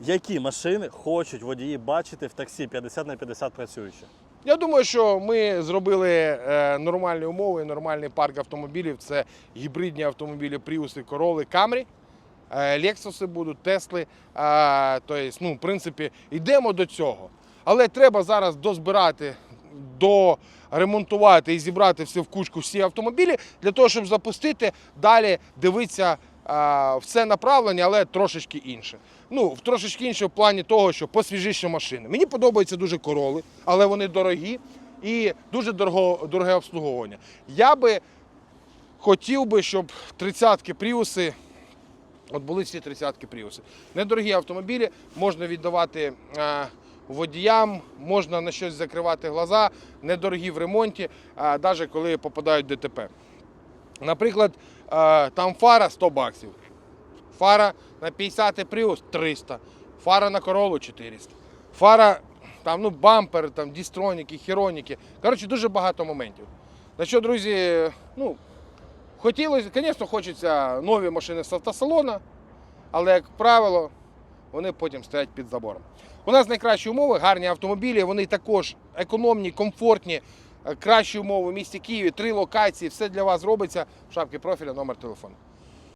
Які машини хочуть водії бачити в таксі 50 на 50 працюючи? Я думаю, що ми зробили е, нормальні умови, нормальний парк автомобілів. Це гібридні автомобілі Corolla, Camry. Е, Lexus будуть, Тесли. Тобто, ну, в принципі, йдемо до цього. Але треба зараз дозбирати, доремонтувати і зібрати все в кучку всі автомобілі для того, щоб запустити далі дивитися е, в це направлення, але трошечки інше. Ну, трошечки інше в плані того, що посвіжіші машини. Мені подобаються дуже короли, але вони дорогі і дуже дорого, дороге обслуговування. Я би хотів би, щоб 30-ки пріуси, от були всі 30-ки пріуси. Недорогі автомобілі, можна віддавати е, водіям, можна на щось закривати глаза, недорогі в ремонті, е, навіть коли попадають в ДТП. Наприклад, е, там фара 100 баксів. Фара на 50 Prius 300, фара на Королу 400. Фара, там, ну, бампер, там, дістроніки, хіроніки. Коротше, дуже багато моментів. На що, друзі, ну, хотілося, звісно, хочеться нові машини з автосалона, але, як правило, вони потім стоять під забором. У нас найкращі умови, гарні автомобілі, вони також економні, комфортні, кращі умови в місті Києві, три локації, все для вас робиться. В шапці профіля, номер телефону.